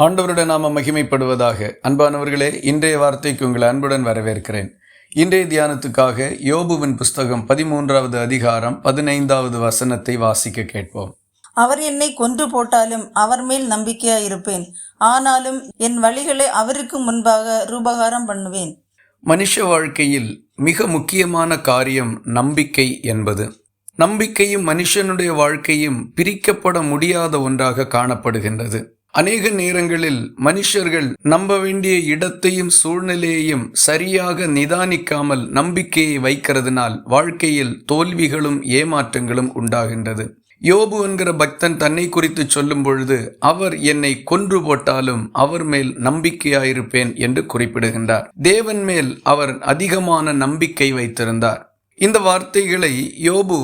ஆண்டவருடைய நாம மகிமைப்படுவதாக. அன்பானவர்களே இன்றைய வார்த்தைக்கு உங்களை அன்புடன் வரவேற்கிறேன். இன்றைய தியானத்துக்காக யோபுவின் புஸ்தகம் பதிமூன்றாவது அதிகாரம் பதினைந்தாவது வசனத்தை வாசிக்க கேட்போம். அவர் என்னை கொன்று போட்டாலும் அவர் மேல் நம்பிக்கையாயிருப்பேன் ஆனாலும் என் வழிகளை அவருக்கு முன்பாக ரூபகாரம் பண்ணுவேன். மனுஷ வாழ்க்கையில் மிக முக்கியமான காரியம் நம்பிக்கை என்பது. நம்பிக்கையும் மனுஷனுடைய வாழ்க்கையும் பிரிக்கப்பட முடியாத ஒன்றாக காணப்படுகின்றது. அநேக நேரங்களில் மனுஷர்கள் நம்ப வேண்டிய இடத்தையும் சூழ்நிலையையும் சரியாக நிதானிக்காமல் நம்பிக்கையை வைக்கிறதுனால் வாழ்க்கையில் தோல்விகளும் ஏமாற்றங்களும் உண்டாகின்றது. யோபு என்கிற பக்தன் தன்னை குறித்து சொல்லும் பொழுது அவர் என்னை கொன்று போட்டாலும் அவர் மேல் நம்பிக்கையாயிருப்பேன் என்று குறிப்பிடுகின்றார். தேவன் மேல் அவர் அதிகமான நம்பிக்கை வைத்திருந்தார். இந்த வார்த்தைகளை யோபு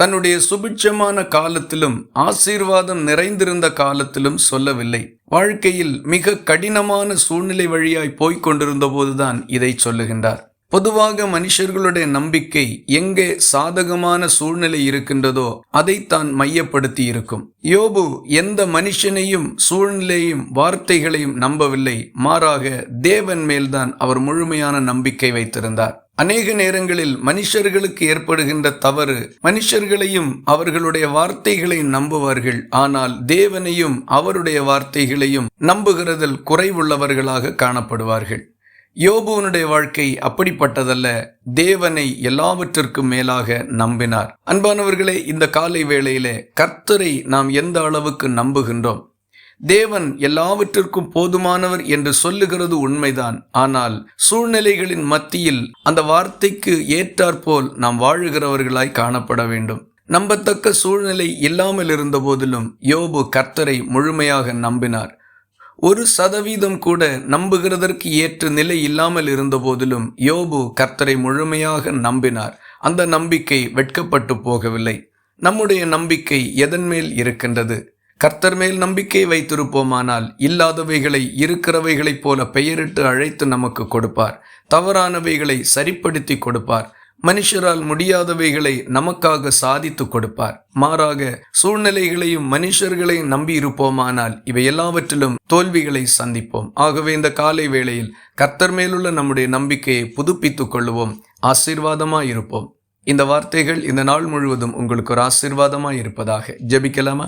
தன்னுடைய சுபிட்சமான காலத்திலும் ஆசீர்வாதம் நிறைந்திருந்த காலத்திலும் சொல்லவில்லை. வாழ்க்கையில் மிக கடினமான சூழ்நிலை வழியாய் போய்க் கொண்டிருந்த போதுதான் இதை சொல்லுகின்றார். பொதுவாக மனுஷர்களுடைய நம்பிக்கை எங்கே சாதகமான சூழ்நிலை இருக்கின்றதோ அதைத்தான் மையப்படுத்தி இருக்கும். யோபு எந்த மனுஷனையும் சூழ்நிலையும் வார்த்தைகளையும் நம்பவில்லை. மாறாக தேவன் மேல்தான் அவர் முழுமையான நம்பிக்கை வைத்திருந்தார். அநேக நேரங்களில் மனுஷர்களுக்கு ஏற்படுகின்ற தவறு மனுஷர்களையும் அவர்களுடைய வார்த்தைகளை நம்புவார்கள். ஆனால் தேவனையும் அவருடைய வார்த்தைகளையும் நம்புகிறதில் குறைவுள்ளவர்களாக காணப்படுவார்கள். யோபுவனுடைய வாழ்க்கை அப்படிப்பட்டதல்ல தேவனை எல்லாவற்றிற்கும் மேலாக நம்பினார். அன்பானவர்களே இந்த காலை வேளையிலே கர்த்தரை நாம் எந்த அளவுக்கு நம்புகின்றோம்? தேவன் எல்லாவற்றிற்கும் போதுமானவர் என்று சொல்லுகிறது உண்மைதான். ஆனால் சூழ்நிலைகளின் மத்தியில் அந்த வார்த்தைக்கு ஏற்றாற்போல் நாம் வாழுகிறவர்களாய் காணப்பட வேண்டும். நம்பத்தக்க சூழ்நிலை இல்லாமல் இருந்த போதிலும் யோபு கர்த்தரை முழுமையாக நம்பினார். ஒரு சதவீதம் கூட நம்புகிறதற்கு ஏற்ற நிலை இல்லாமல் இருந்த போதிலும் யோபு கர்த்தரை முழுமையாக நம்பினார். அந்த நம்பிக்கை வெட்கப்பட்டு போகவில்லை. நம்முடைய நம்பிக்கை எதன் மேல் இருக்கின்றது? கர்த்தர் மேல் நம்பிக்கை வைத்திருப்போமானால் இல்லாதவைகளை இருக்கிறவைகளைப் போல பெயரிட்டு அழைத்து நமக்கு கொடுப்பார். தவறானவைகளை சரிப்படுத்தி கொடுப்பார். மனுஷரால் முடியாதவைகளை நமக்காக சாதித்து கொடுப்பார். மாறாக சூழ்நிலைகளையும் மனுஷர்களையும் நம்பி இருப்போமானால் இவை எல்லாவற்றிலும் தோல்விகளை சந்திப்போம். ஆகவே இந்த காலை வேளையில் கர்த்தர் மேலுள்ள நம்முடைய நம்பிக்கையை புதுப்பித்துக் கொள்ளுவோம். ஆசீர்வாதமாக இருப்போம் இந்த வார்த்தைகள் இந்த நாள் முழுவதும் உங்களுக்கு ஒரு ஆசீர்வாதமாக இருப்பதாக ஜெபிக்கலாமா?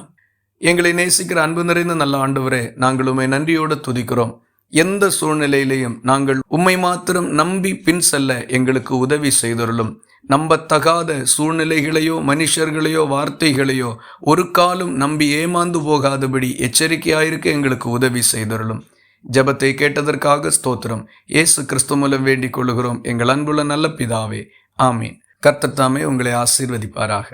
எங்களை நேசிக்கிற அன்பு நிறைந்த நல்ல ஆண்டவரே நாங்கள் உண்மை நன்றியோடு துதிக்கிறோம். எந்த சூழ்நிலையிலையும் நாங்கள் உம்மை மாத்திரம் நம்பி பின் செல்ல எங்களுக்கு உதவி செய்தருளும். நம்பத்தகாத சூழ்நிலைகளையோ மனுஷர்களையோ வார்த்தைகளையோ ஒரு காலம் நம்பி ஏமாந்து போகாதபடி எச்சரிக்கையாயிருக்க எங்களுக்கு உதவி செய்தருளும். ஜபத்தை கேட்டதற்காக ஸ்தோத்திரம். இயேசு கிறிஸ்து மூலம் வேண்டிக் கொள்கிறோம் எங்கள் அன்புள்ள நல்ல பிதாவே ஆமீன். கர்த்தத்தாமே உங்களை ஆசீர்வதிப்பாராக.